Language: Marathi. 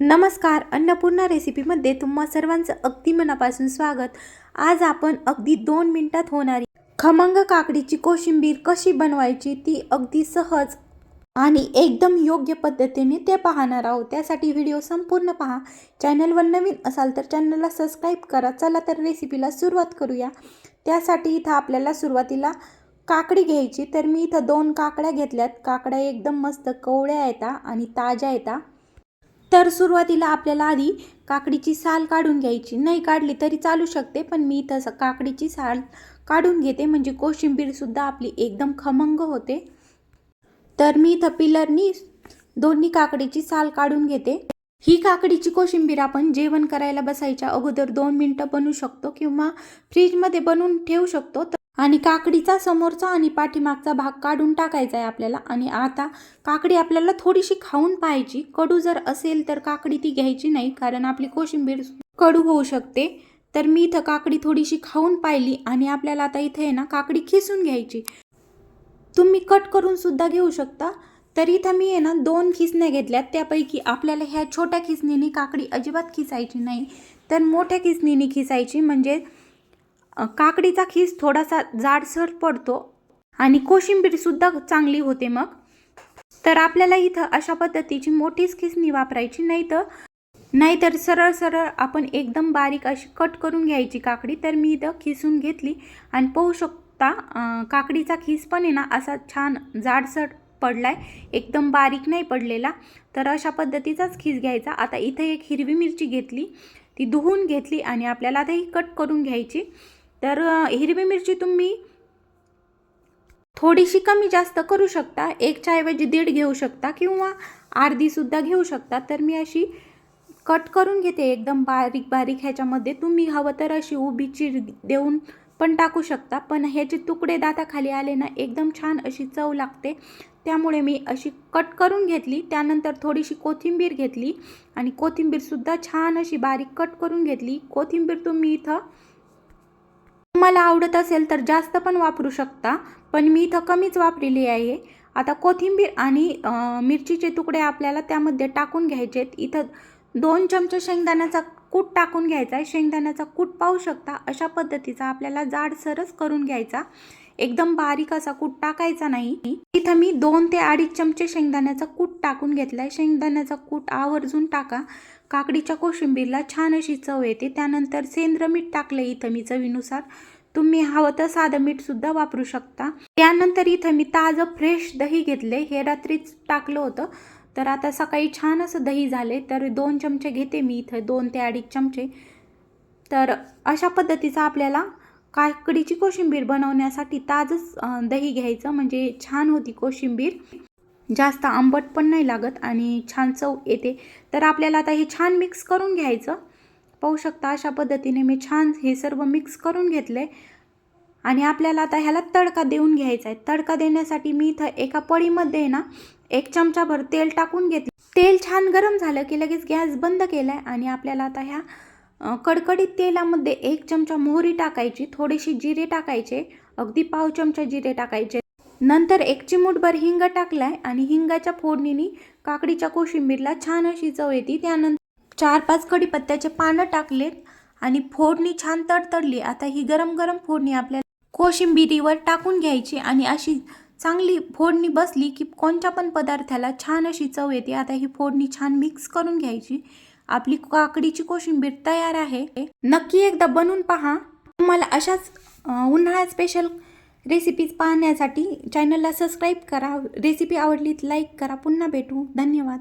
नमस्कार अन्नपूर्णा रेसिपीमध्ये तुम्हा सर्वांचं अगदी मनापासून स्वागत. आज आपण अगदी दोन मिनटात होणारी खमंग काकडीची कोशिंबीर कशी बनवायची ती अगदी सहज आणि एकदम योग्य पद्धतीने ते पाहणार आहोत. त्यासाठी व्हिडिओ संपूर्ण पहा. चॅनलवर नवीन असाल तर चॅनलला सबस्क्राईब करा. चला तर रेसिपीला सुरुवात करूया. त्यासाठी इथं आपल्याला सुरुवातीला काकडी घ्यायची. तर मी इथं दोन काकड्या घेतल्यात. काकड्या एकदम मस्त कवळ्या येतात आणि ताज्या येतात तर सुरुवातीला आपल्याला आधी काकडीची साल काढून घ्यायची. नाही काढली तरी चालू शकते पण मी तसं काकडीची साल काढून घेते म्हणजे कोशिंबीरसुद्धा आपली एकदम खमंग होते. तर मी इथं पिलरनी दोन्ही काकडीची साल काढून घेते. ही काकडीची कोशिंबीर आपण जेवण करायला बसायच्या अगोदर दोन मिनटं बनवू शकतो किंवा फ्रीजमध्ये बनवून ठेवू शकतो. तर आणि काकडीचा समोरचा आणि पाठीमागचा भाग काढून टाकायचा आहे आपल्याला. आणि आता काकडी आपल्याला थोडीशी खाऊन पाहायची. कडू जर असेल तर काकडी ती घ्यायची नाही कारण आपली कोशिंबीर कडू होऊ शकते. तर मी इथं काकडी थोडीशी खाऊन पाहिली आणि आपल्याला आता इथे आहे ना काकडी खिसून घ्यायची. तुम्ही कट करून सुद्धा घेऊ शकता. तर इथं मी आहे ना दोन खिसण्या घेतल्यात. त्यापैकी आपल्याला ह्या छोट्या खिसणीने काकडी अजिबात खिसायची नाही. तर मोठ्या खिसणीने खिसायची. म्हणजे काकडीचा खीस थोडासा जाडसर पडतो आणि कोशिंबीरसुद्धा चांगली होते मग. तर आपल्याला इथं अशा पद्धतीची मोठीच खिसणी वापरायची नाही तर नाहीतर सरळ सरळ आपण एकदम बारीक अशी कट करून घ्यायची काकडी. तर मी इथं खिसून घेतली आणि पाहू शकता काकडीचा खीस पण आहे ना असा छान जाडसर पडला आहे एकदम बारीक नाही पडलेला. तर अशा पद्धतीचाच खीस घ्यायचा. आता इथं एक हिरवी मिरची घेतली. ती धुवून घेतली आणि आपल्याला आता ही कट करून घ्यायची. तर हिरवी मिरची तुम्ही थोडीशी कमी जास्त करू शकता. एक चायऐवजी दीड घेऊ शकता किंवा अर्धीसुद्धा घेऊ शकता. तर मी अशी कट करून घेते. एकदम बारीक बारीक ह्याच्यामध्ये तुम्ही हवं तर अशी उभी चीर देऊन पण टाकू शकता. पण ह्याचे तुकडे दाताखाली आले ना एकदम छान अशी चव लागते. त्यामुळे मी अशी कट करून घेतली. त्यानंतर थोडीशी कोथिंबीर घेतली आणि कोथिंबीरसुद्धा छान अशी बारीक कट करून घेतली. कोथिंबीर तुम्ही इथं तुम्हाला आवडत असेल तर जास्त पण वापरू शकता पण मी इथं कमीच वापरलेली आहे. आता कोथिंबीर आणि मिरचीचे तुकडे आपल्याला त्यामध्ये टाकून घ्यायचे आहेत. इथं दोन चमचे शेंगदाण्याचा कूट टाकून घ्यायचा आहे. शेंगदाण्याचा कूट पाहू शकता अशा पद्धतीचा आपल्याला जाडसरच करून घ्यायचा. एकदम बारीक असा कूट टाकायचा नाही. इथं मी दोन ते अडीच चमचे शेंगदाण्याचा कूट टाकून घेतलाय. शेंगदाण्याचा कूट आवर्जून टाका. काकडीच्या कोशिंबीरला छान अशी चव येते. त्यानंतर सेंद्र मीठ टाकलं इथं मी चवीनुसार. तुम्ही हवं तर साधं मीठ सुद्धा वापरू शकता. त्यानंतर इथं मी ताजं फ्रेश दही घेतले हे रात्रीच टाकलं होतं. तर आता सकाळी छान असं दही झाले तर दोन चमचे घेते मी इथं. दोन ते अडीच चमचे. तर अशा पद्धतीचा आपल्याला काकडीची कोशिंबीर बनवण्यासाठी ताजच दही घ्यायचं. म्हणजे छान होती कोशिंबीर. जास्त आंबट पण नाही लागत आणि छान चव येते. तर आपल्याला आता हे छान मिक्स करून घ्यायचं. पाहू शकता अशा पद्धतीने मी छान हे सर्व मिक्स करून घेतले. आणि आपल्याला आता ह्याला तडका देऊन घ्यायचा आहे. तडका देण्यासाठी मी इथं एका पळीमध्ये आहे ना एक चमचाभर तेल टाकून घेतले. तेल छान गरम झालं की लगेच गॅस बंद केला आहे आणि आपल्याला आता ह्या कडकडीत तेलामध्ये एक चमचा मोहरी टाकायची थोडीशी जिरे टाकायचे अगदी पाव चमचा जिरे टाकायचे. नंतर एक चिमूटभर हिंग टाकलाय आणि हिंगाच्या फोडणीने काकडीच्या कोशिंबीरला छान अशी चव येते. त्यानंतर चार पाच कढीपत्त्याचे पानं टाकलेत आणि फोडणी छान तडतडली. आता ही गरम गरम फोडणी आपल्याला कोशिंबिरीवर टाकून घ्यायची आणि अशी चांगली फोडणी बसली की कोणत्या पण पदार्थाला छान अशी चव येते. आता ही फोडणी छान मिक्स करून घ्यायची. आपली काकडीची कोशिंबीर तयार आहे. नक्की एकदा बनवून पहा. तुम्हाला अशाच उन्हाळ्यात स्पेशल रेसिपीज पाहण्यासाठी चॅनलला सबस्क्राईब करा. रेसिपी आवडली लाईक करा. पुन्हा भेटू. धन्यवाद.